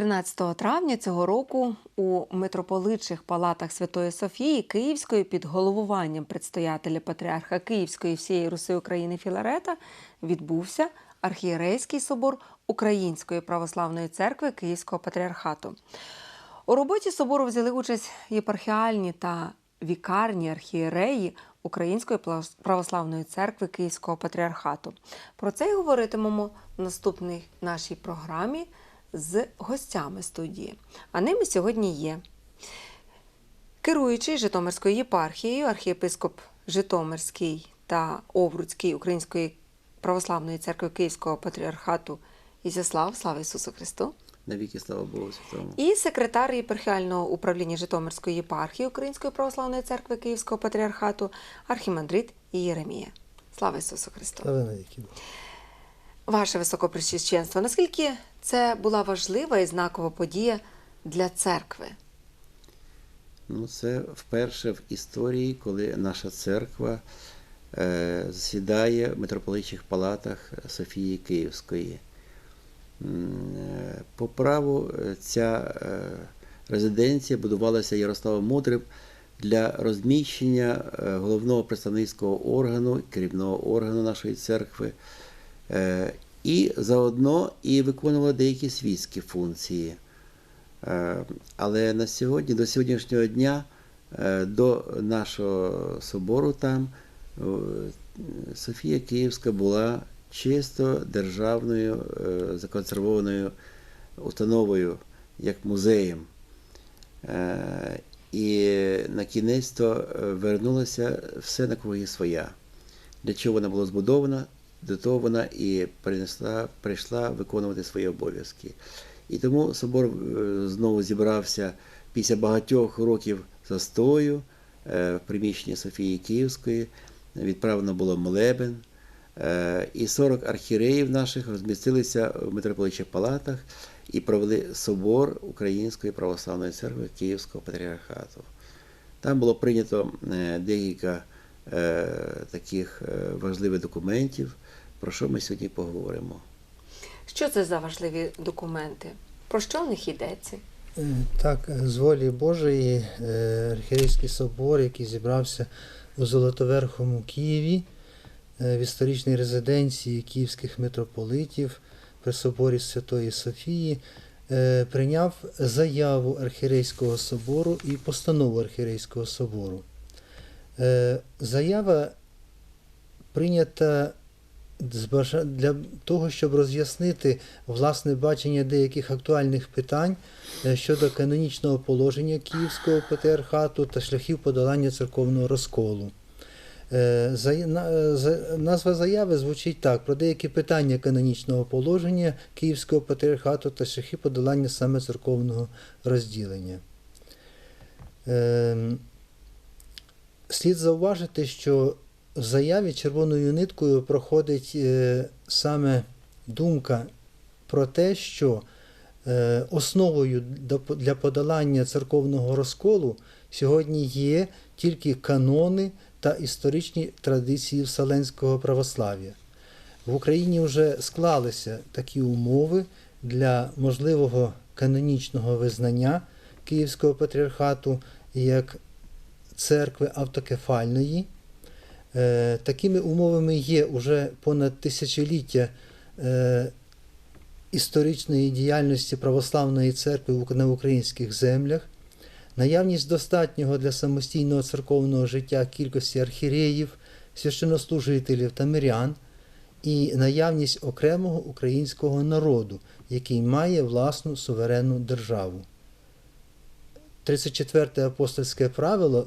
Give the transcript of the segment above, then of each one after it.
13 травня цього року у митрополитчих палатах Святої Софії Київської під головуванням предстоятеля патріарха Київської всієї Руси України Філарета відбувся архієрейський собор Української православної церкви Київського патріархату. У роботі собору взяли участь єпархіальні та вікарні архієреї Української православної церкви Київського патріархату. Про це й говоритимемо в наступній нашій програмі з гостями студії. А ними сьогодні є керуючий Житомирською єпархією, архієпископ Житомирський та Овруцький Української православної церкви Київського патріархату Ізяслав, слава Ісусу Христу! Навіки слава Богу Святому. І секретар єпархіального управління Житомирської єпархії Української православної церкви Київського патріархату архімандрит Єремія. Слава Ісусу Христу! Слава навіки Богу. Ваше високопресвященство, наскільки це була важлива і знакова подія для церкви? Ну, це вперше в історії, коли наша церква е, засідає в митрополитчих палатах Софії Київської. Е, По праву е, ця е, резиденція будувалася Ярославом Мудрим для розміщення головного представницького органу, керівного органу нашої церкви, і заодно і виконувала деякі світські функції. Е, Але на сьогодні, до сьогоднішнього дня, е, до нашого собору там е, Софія Київська була чисто державною е, законсервованою установою, як музеєм. Е, І на кінець то е, вернулося все на круги своя. Для чого вона була збудована, до того вона і принесла, прийшла виконувати свої обов'язки. І тому собор е, знову зібрався після багатьох років застою е, в приміщенні Софії Київської. Відправлено було молебен. Е, І 40 архіреїв наших розмістилися в митрополитчих палатах і провели собор Української православної церкви Київського патріархату. Там було прийнято декілька таких е, важливих документів, про що ми сьогодні поговоримо. Що це за важливі документи? Про що в них йдеться? Е, Так, з волі Божої е, архієрейський собор, який зібрався у Золотоверхому Києві е, в історичній резиденції київських митрополитів при соборі Святої Софії, е, прийняв заяву архієрейського собору і постанову архієрейського собору. Е, Заява прийнята для того, щоб роз'яснити власне бачення деяких актуальних питань е, щодо канонічного положення Київського патріархату та шляхів подолання церковного розколу. Е, Назва заяви звучить так: про деякі питання канонічного положення Київського патріархату та шляхи подолання саме церковного розділення. Слід зауважити, що в заяві червоною ниткою проходить е, саме думка про те, що е, основою для подолання церковного розколу сьогодні є тільки канони та історичні традиції вселенського православ'я. В Україні вже склалися такі умови для можливого канонічного визнання Київського патріархату як церкви автокефальної. Е, Такими умовами є уже понад тисячоліття е, історичної діяльності православної церкви на українських землях, наявність достатнього для самостійного церковного життя кількості архіреїв, священнослужителів та мирян, і наявність окремого українського народу, який має власну суверенну державу. 34 апостольське правило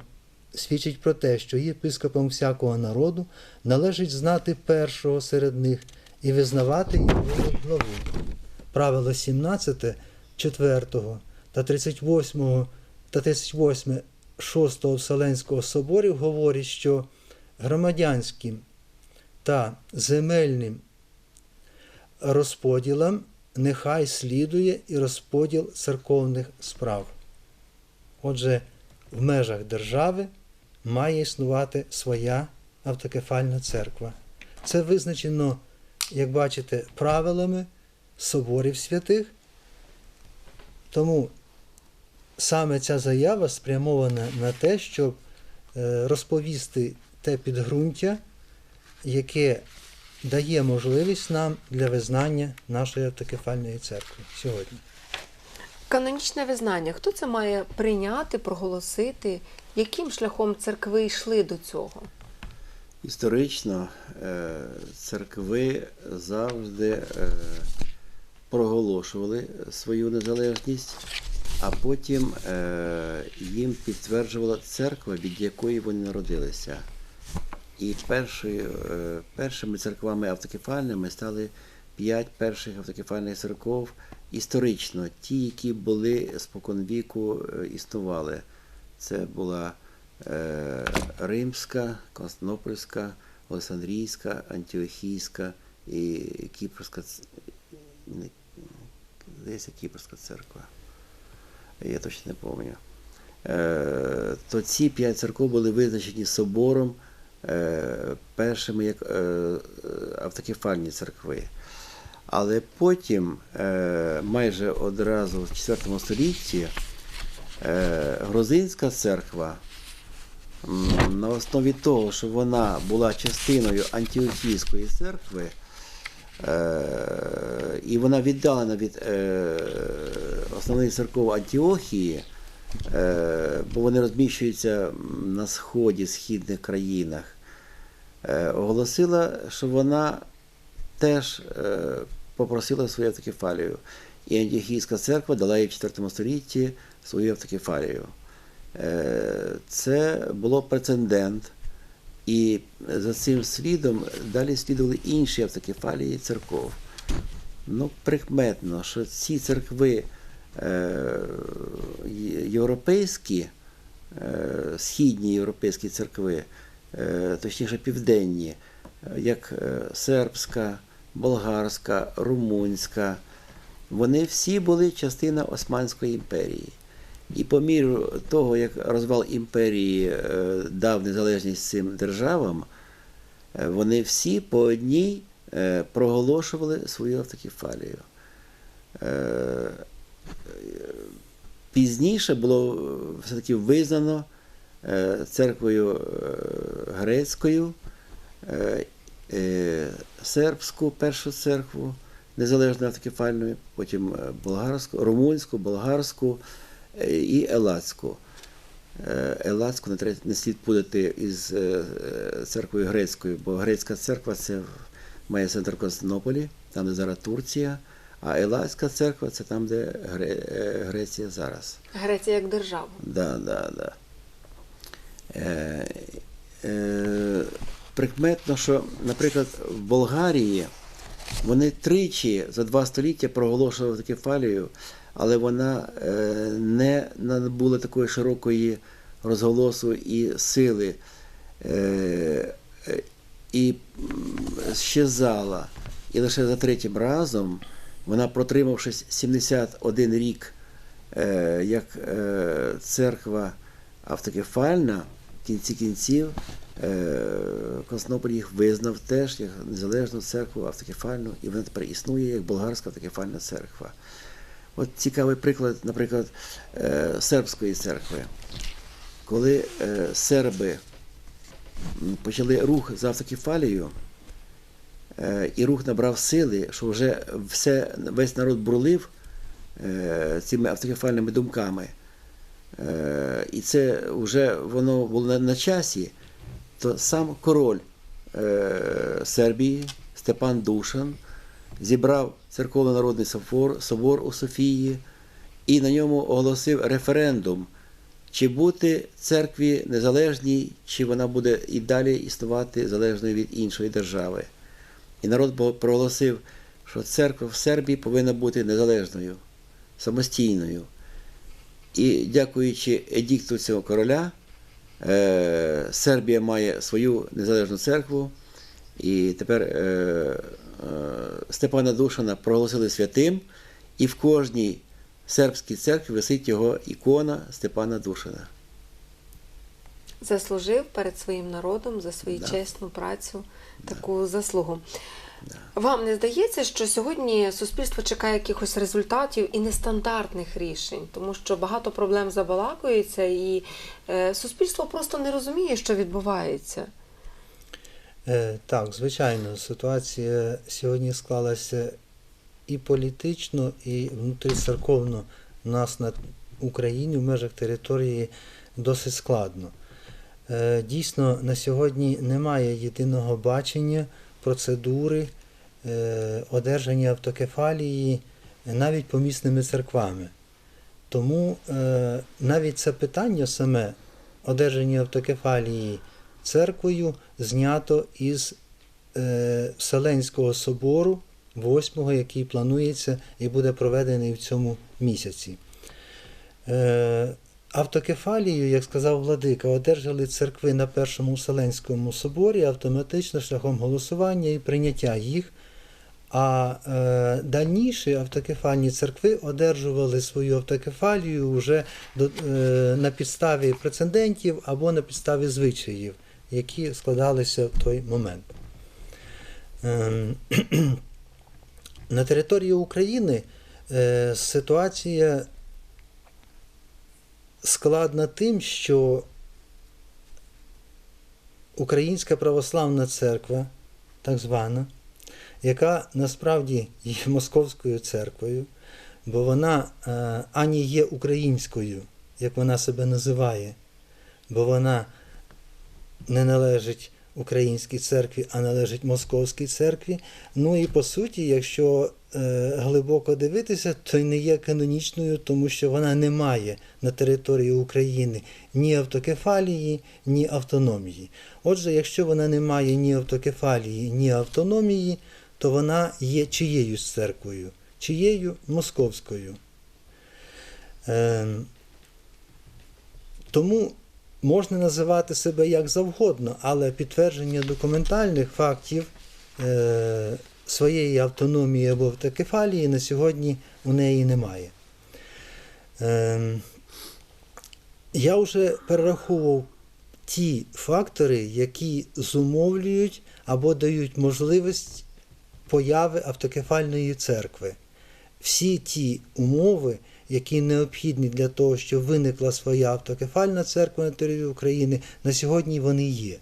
свідчить про те, що єпископам всякого народу належить знати першого серед них і визнавати його главу. Правило 17, 4 та 38 та 38 6 Вселенського соборів говорять, що громадянським та земельним розподілам нехай слідує і розподіл церковних справ. Отже, в межах держави має існувати своя автокефальна церква. Це визначено, як бачите, правилами соборів святих Тому саме ця заява спрямована на те, щоб е, розповісти те підґрунтя, яке дає можливість нам для визнання нашої автокефальної церкви сьогодні. Канонічне визнання. Хто це має прийняти, проголосити? Яким шляхом церкви йшли до цього? Історично е, церкви завжди е, проголошували свою незалежність, а потім е, їм підтверджувала церква, від якої вони народилися. І першою, е, першими церквами автокефальними стали п'ять перших автокефальних церков історично, ті, які були споконвіку існували. Це була е, Римська, Константинопольська, Олександрійська, Антіохійська і Кіпрська, здається, Кіпрська церква. Я точно не пам'ятаю. Е, то ці п'ять церков були визначені собором е, першими як е, автокефальні церкви. Але потім, е, майже одразу в IV столітті, Грузинська церква на основі того, що вона була частиною Антіохійської церкви, е, і вона віддалена від е, основних церков Антіохії, е, бо вони розміщуються на сході, східних країнах, е, оголосила, що вона теж е, попросила свою автокефалію. І Антіохійська церква дала їй в IV столітті свою автокефалію. Е, Це було прецедент. І за цим слідом далі слідували інші автокефалії церков. Ну, прикметно, що ці церкви е, європейські, е, східні європейські церкви, точніше південні, як сербська, болгарська, румунська, вони всі були частина Османської імперії. І по міру того, як розвал імперії е, дав незалежність цим державам, е, вони всі по одній е, проголошували свою автокефалію. Пізніше було все-таки визнано церквою грецькою, сербську першу церкву, незалежно автокефальною, потім е, болгарську, румунську, болгарську е, і елацьку. Е, Елацьку не, слід путати із церквою грецькою, бо грецька церква це має центр Константинополі, там, де зараз Турція, а Елацька церква це там, де Греція зараз. Греція як держава. Да, да, да. Е, е, прикметно, що, наприклад, в Болгарії вони тричі за два століття проголошували автокефалію, але вона е, не набула такої широкої розголосу і сили. Е, і щезала. І лише за третім разом вона, протримавшись 71 рік е, як церква автокефальна, в кінці кінців Константинополь їх визнав теж як незалежну церкву автокефальну, і вона тепер існує як болгарська автокефальна церква. От цікавий приклад, наприклад, е, сербської церкви. Коли е, серби почали рух за автокефалію, е, і рух набрав сили, що вже все, весь народ бурлив е, цими автокефальними думками. Е, і це вже воно було на часі, то сам король е, Сербії Степан Душан зібрав церковно-народний собор, собор у Софії і на ньому оголосив референдум, чи бути церкві незалежній, чи вона буде і далі існувати залежною від іншої держави. І народ проголосив, що церква в Сербії повинна бути незалежною, самостійною. І дякуючи едікту цього короля, Сербія має свою незалежну церкву, і тепер е, е, Степана Душана проголосили святим, і в кожній сербській церкві висить його ікона Степана Душана. Заслужив перед своїм народом за свою Да. чесну працю таку заслугу. Вам не здається, що сьогодні суспільство чекає якихось результатів і нестандартних рішень, тому що багато проблем забалакується, і е, суспільство просто не розуміє, що відбувається. Е, Так, звичайно, ситуація сьогодні склалася і політично, і внутріцерковно у нас на Україні в межах території досить складно. Е, Дійсно, на сьогодні немає єдиного бачення, процедури е, одержання автокефалії навіть помісними церквами. Тому е, навіть це питання саме одержання автокефалії церквою знято із е, Вселенського собору, восьмого, який планується і буде проведений в цьому місяці. Е, автокефалію, як сказав владика, одержали церкви на Першому Вселенському соборі автоматично шляхом голосування і прийняття їх. А е, дальніші автокефальні церкви одержували свою автокефалію вже до, е, на підставі прецедентів або на підставі звичаїв, які складалися в той момент. Ем, на території України е, ситуація складна тим, що Українська православна церква, так звана, яка насправді є московською церквою, бо вона е, ані є українською, як вона себе називає, бо вона не належить українській церкві, а належить московській церкві. Ну і по суті, якщо е, глибоко дивитися, то й не є канонічною, тому що вона не має на території України ні автокефалії, ні автономії. Отже, якщо вона не має ні автокефалії, ні автономії, то вона є чиєюсь церквою, чиєю московською. Ем, тому можна називати себе як завгодно, але підтвердження документальних фактів е, своєї автономії або автокефалії на сьогодні у неї немає. Ем, я вже перераховував ті фактори, які зумовлюють або дають можливість появи автокефальної церкви. Всі ті умови, які необхідні для того, щоб виникла своя автокефальна церква на території України, на сьогодні вони є.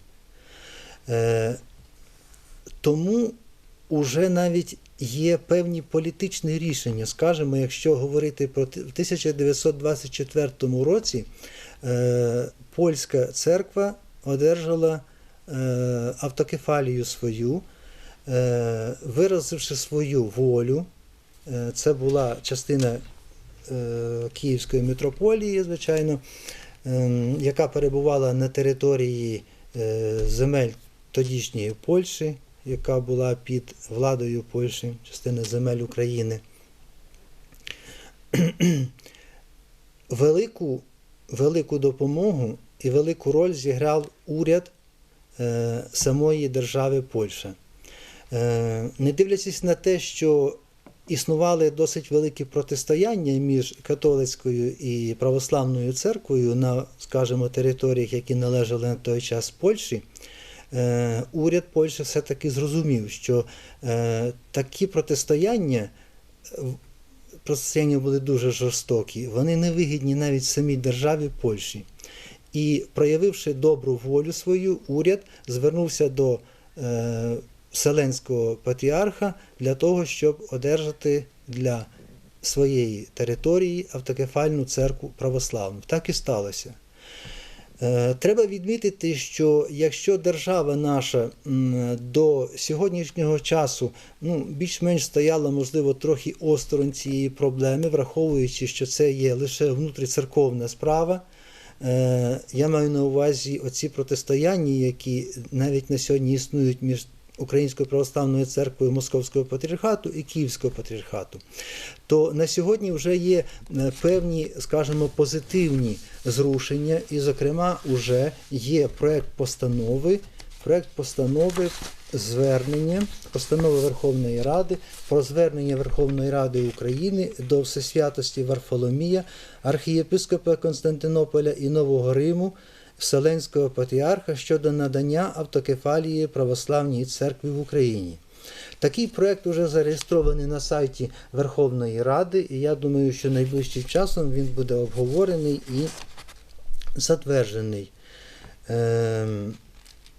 Е, тому вже навіть є певні політичні рішення. Скажімо, якщо говорити про в 1924 році, польська церква одержала е, автокефалію свою, е, виразивши свою волю. Е, Це була частина е, Київської митрополії, звичайно, яка перебувала на території е, земель тодішньої Польщі, яка була під владою Польщі, частина земель України. Велику, велику допомогу і велику роль зіграв уряд е, самої держави Польща. Е, не дивлячись на те, що існували досить великі протистояння між католицькою і православною церквою на, скажімо, територіях, які належали на той час Польщі, е, уряд Польщі все-таки зрозумів, що такі протистояння, е, були дуже жорстокі, вони не вигідні навіть самій державі Польщі. І проявивши добру волю свою, уряд звернувся до е, Вселенського патріарха для того, щоб одержати для своєї території автокефальну церкву православну. Так і сталося. Е, Треба відмітити, що якщо держава наша до сьогоднішнього часу ну, більш-менш стояла, можливо, трохи осторонь цієї проблеми, враховуючи, що це є лише внутріцерковна справа, е, я маю на увазі оці протистояння, які навіть на сьогодні існують між Українською православною церквою Московського патріархату і Київського патріархату, то на сьогодні вже є е, певні, скажімо, позитивні зрушення, і, зокрема, вже є проект постанови, проект постанови звернення, постанови Верховної Ради про звернення Верховної Ради України до Всесвятості Варфоломія, архієпископа Константинополя і Нового Риму. Вселенського патріарха щодо надання автокефалії православній церкві в Україні. Такий проект вже зареєстрований на сайті Верховної Ради, і я думаю, що найближчим часом він буде обговорений і затверджений. Ем,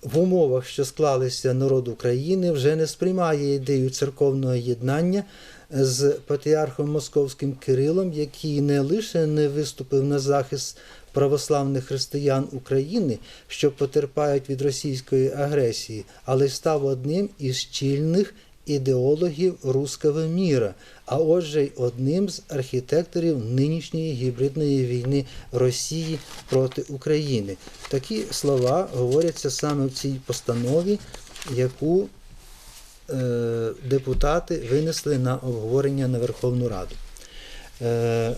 в умовах, що склалися народ України, вже не сприймає ідею церковного єднання з патріархом Московським Кирилом, який не лише не виступив на захист православних християн України, що потерпають від російської агресії, але став одним із чільних ідеологів руського міра, а отже й одним з архітекторів нинішньої гібридної війни Росії проти України. Такі слова говоряться саме в цій постанові, яку е, депутати винесли на обговорення на Верховну Раду. Е,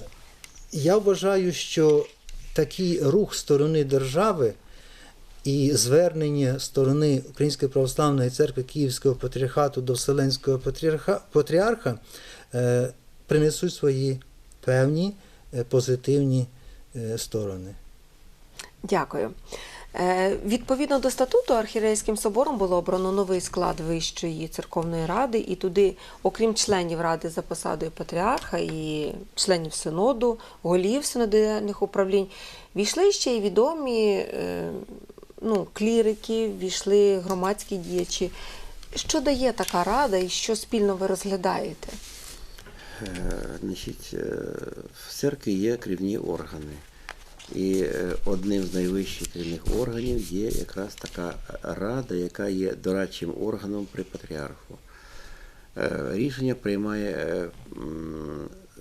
я вважаю, що такий рух сторони держави і звернення сторони Української православної церкви Київського патріархату до Вселенського патріарха, патріарха е, принесуть свої певні е, позитивні е, сторони. Дякую. Е, Відповідно до статуту Архірейським собором було обрано новий склад Вищої церковної ради, і туди, окрім членів ради за посадою патріарха і членів синоду, голів синодіальних управлінь, війшли ще й відомі е, ну, клірики, війшли громадські діячі. Що дає така рада і що спільно ви розглядаєте? Е, Значить, в церкві є керівні органи. І е, одним з найвищих керівних органів є якраз така рада, яка є дорадчим органом при патріарху. Е, Рішення приймає е,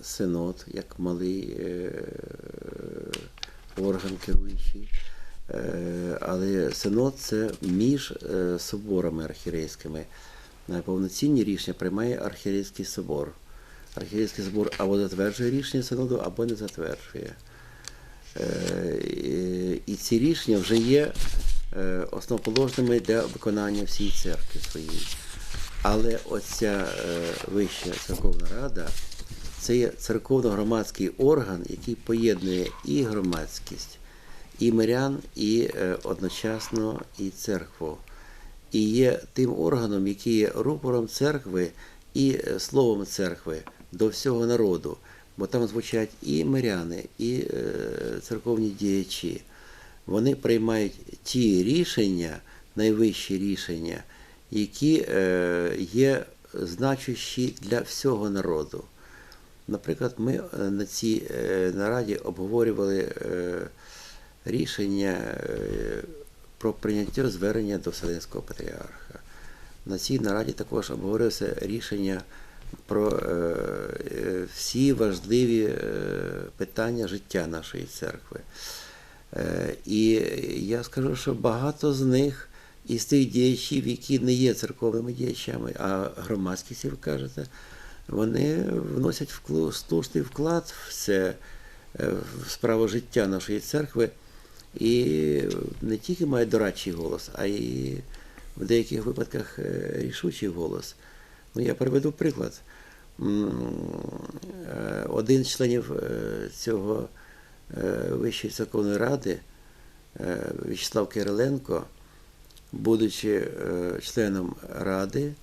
синод як малий орган керуючий. Але синод це між соборами архірейськими. Повноцінні рішення приймає архірейський собор. Архірейський собор або затверджує рішення синоду, або не затверджує. Е, і- ці рішення вже є е, основоположними для виконання всієї церкви своєї. Але оця е, вища церковна рада це є церковно-громадський орган, який поєднує і громадськість, і мирян, і одночасно і церкву. І є тим органом, який є рупором церкви і словом церкви до всього народу. Бо там звучать і миряни, і е, церковні діячі. Вони приймають ті рішення, найвищі рішення, які е, є значущі для всього народу. Наприклад, ми е, на цій нараді обговорювали рішення про прийняття звернення до Вселенського патріарха. На цій нараді також обговорювалося рішення про е, е, всі важливі е, питання життя нашої церкви. І я скажу, що багато з них із тих діячів, які не є церковними діячами, а громадськість, кажете, вони вносять слушний вклад в це в справу життя нашої церкви. І не тільки мають дорадчий голос, а й в деяких випадках рішучий голос. Ну, я приведу приклад. Е, Один з членів е, цього е, Вищої церковної ради, В'ячеслав Кириленко, будучи членом ради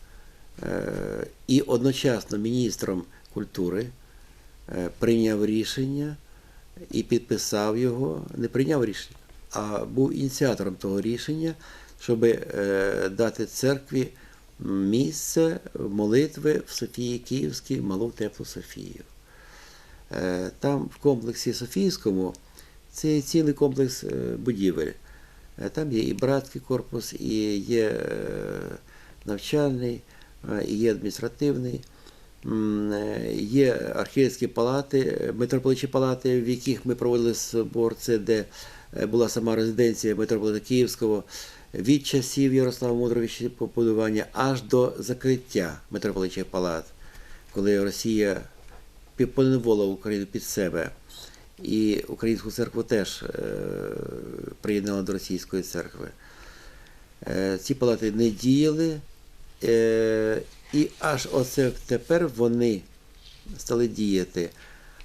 і одночасно міністром культури, прийняв рішення і підписав його, не прийняв рішення, а був ініціатором того рішення, щоб дати церкві місце молитви в Софії Київській, Малу Теплу Софію. Е, Там в комплексі Софійському це цілий комплекс е, будівель. Е, Там є і братський корпус, і є навчальний, і є адміністративний. Є архієрські палати, митрополичі палати, в яких ми проводили собор, це де була сама резиденція митрополита Київського від часів Ярослава Мудровича побудування аж до закриття митрополичих палат, коли Росія поневолила Україну під себе. І українську церкву теж е, приєднала до російської церкви. Е, ці палати не діяли, е, і аж оце тепер вони стали діяти.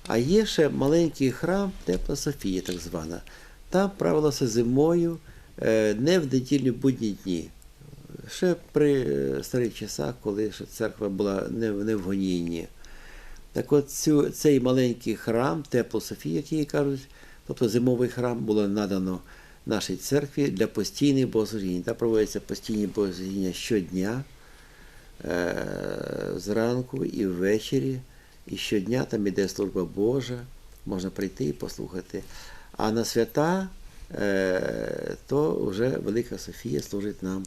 А є ще маленький храм Тепла Софія, так звана. Там правилося зимою, не в недільні будні дні. ще при е, старих часах, коли ще церква була не, в- не в гонінні. Так от цю, цей маленький храм, Тепло Софія, як її кажуть, тобто зимовий храм, було надано нашій церкві для постійних богослужінь. Там проводяться постійні богослужіння щодня, е, зранку і ввечері. І щодня там іде служба Божа, можна прийти і послухати. А на свята, е, то вже Велика Софія служить нам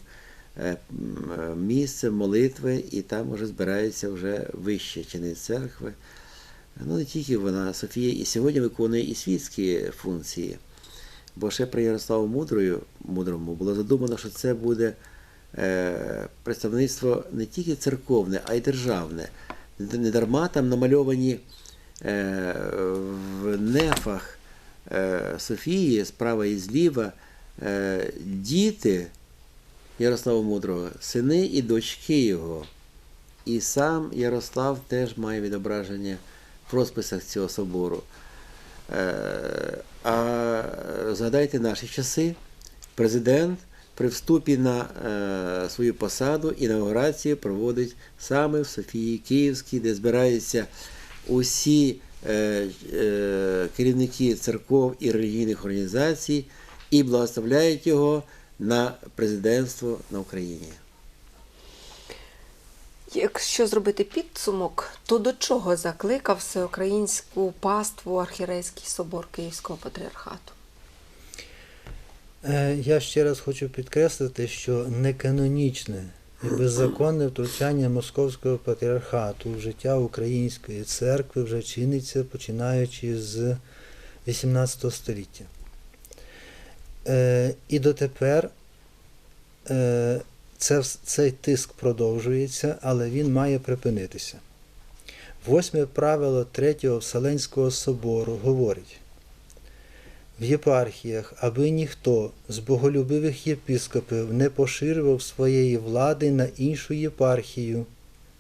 е, е, місцем молитви, і там вже збираються вже вищі чини церкви. Ну, не тільки вона, Софія і сьогодні виконує і світські функції. Бо ще при Ярославу Мудрою, Мудрому було задумано, що це буде е, представництво не тільки церковне, а й державне. Не дарма там намальовані е, в нефах е, Софії справа і зліва е, діти Ярослава Мудрого, сини і дочки його. І сам Ярослав теж має відображення в розписах цього собору. Е, А згадайте наші часи, президент при вступі на е, свою посаду інаугурацію проводить саме в Софії Київській, де збираються усі е, е, керівники церков і релігійних організацій і благословляють його на президентство на Україні. Якщо зробити підсумок, то до чого закликав всеукраїнську паству архірейський собор Київського патріархату? Е, Я ще раз хочу підкреслити, що неканонічне беззаконне втручання Московського патріархату в життя української церкви вже чиниться починаючи з 18 століття. Е, І дотепер е, це, цей тиск продовжується, але він має припинитися. Восьме правило Третього Вселенського собору говорить в єпархіях, аби ніхто з боголюбивих єпископів не поширював своєї влади на іншу єпархію,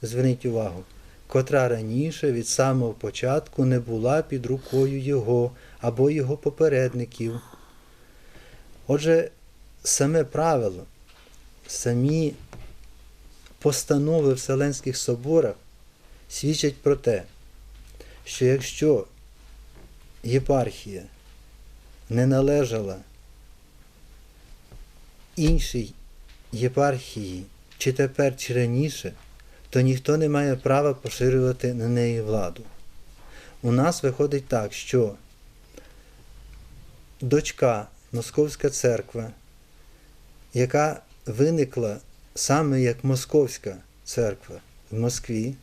зверніть увагу, котра раніше від самого початку не була під рукою його або його попередників. Отже, саме правило, самі постанови Вселенських соборах свідчать про те, що якщо єпархія не належала іншій єпархії, чи тепер, чи раніше, то ніхто не має права поширювати на неї владу. У нас виходить так, що дочка Московська церква, яка виникла саме як Московська церква в Москві,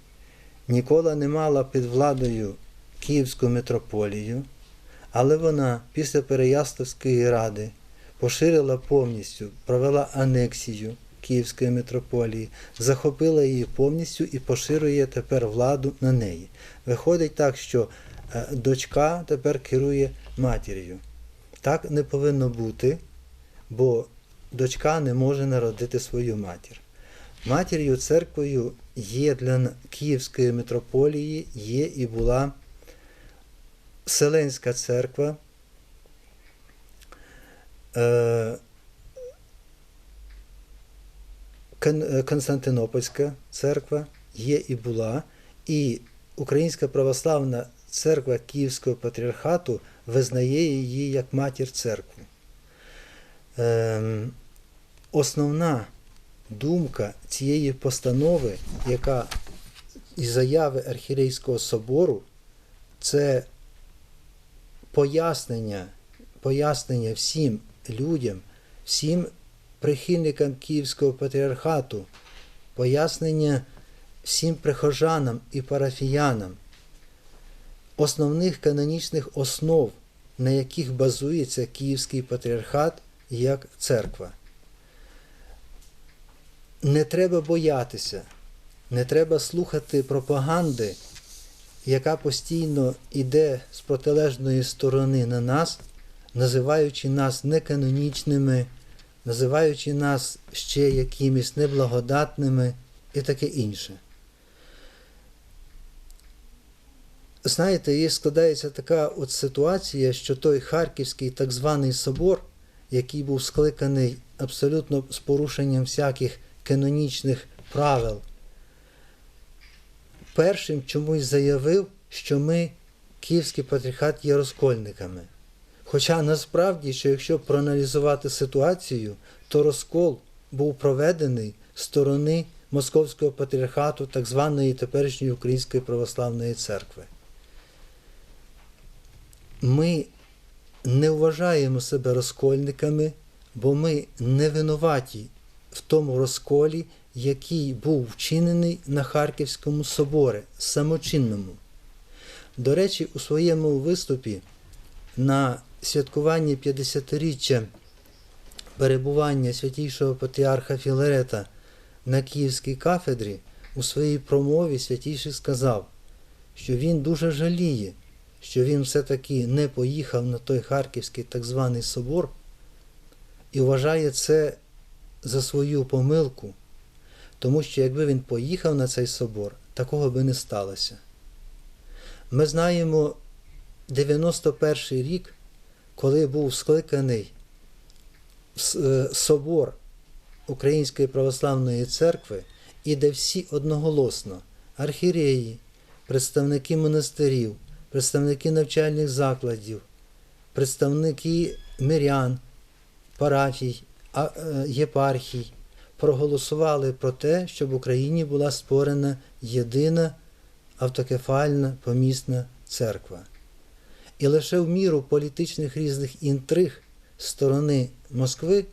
ніколи не мала під владою Київську митрополію, але вона після Переяславської ради поширила повністю, провела анексію Київської митрополії, захопила її повністю і поширює тепер владу на неї. Виходить так, що е, дочка тепер керує матір'ю. Так не повинно бути, бо дочка не може народити свою матір. Матір'ю церквою є для Київської митрополії, є і була Вселенська церква, е, е, Константинопольська церква є і була, і Українська православна церква Київського патріархату визнає її як матір церкви. Ем, Основна думка цієї постанови, яка і заяви Архірейського собору, це пояснення, пояснення всім людям, всім прихильникам Київського патріархату, пояснення всім прихожанам і парафіянам основних канонічних основ, на яких базується Київський патріархат як церква. Не треба боятися, не треба слухати пропаганди, яка постійно йде з протилежної сторони на нас, називаючи нас неканонічними, називаючи нас ще якимись неблагодатними і таке інше. Знаєте, є складається така от ситуація, що той Харківський так званий собор, який був скликаний абсолютно з порушенням всяких канонічних правил, першим чомусь заявив, що ми, Київський патріархат, є розкольниками. Хоча насправді, що якщо проаналізувати ситуацію, то розкол був проведений з сторони Московського патріархату, так званої теперішньої Української православної церкви. Ми не вважаємо себе розкольниками, бо ми не винуваті в тому розколі, який був вчинений на Харківському соборі, самочинному. До речі, у своєму виступі на святкуванні 50-річчя перебування святійшого патріарха Філарета на Київській кафедрі у своїй промові святійший сказав, що він дуже жаліє, що він все-таки не поїхав на той Харківський так званий собор і вважає це за свою помилку, тому що якби він поїхав на цей собор, такого би не сталося. Ми знаємо 91 рік, коли був скликаний е, собор Української православної церкви, і де всі одноголосно архіреї, представники монастирів, представники навчальних закладів, представники мирян, парафій, е, єпархій проголосували про те, щоб в Україні була створена єдина автокефальна помісна церква. І лише в міру політичних різних інтриг сторони Москви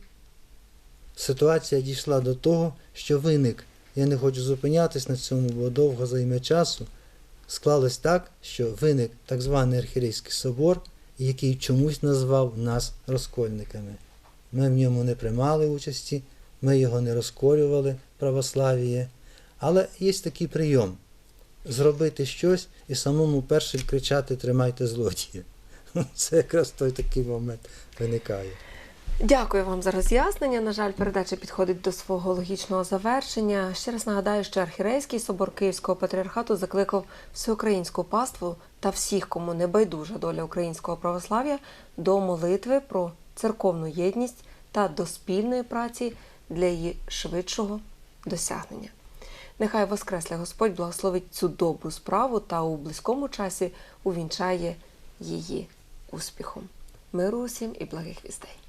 ситуація дійшла до того, що виник, я не хочу зупинятись на цьому, бо довго займе часу. Склалось так, що виник так званий Архірейський собор, який чомусь назвав нас розкольниками. Ми в ньому не приймали участі, ми його не розколювали, православіє. Але є такий прийом зробити щось і самому першим кричати Тримайте злодія. Це якраз той такий момент виникає. Дякую вам за роз'яснення. На жаль, передача підходить до свого логічного завершення. Ще раз нагадаю, що архірейський собор Київського патріархату закликав всеукраїнську паству та всіх, кому не байдужа доля українського православ'я, до молитви про церковну єдність та до спільної праці для її швидшого досягнення. Нехай Воскресля Господь благословить цю добру справу та у близькому часі увінчає її успіхом. Миру усім і благих вістей.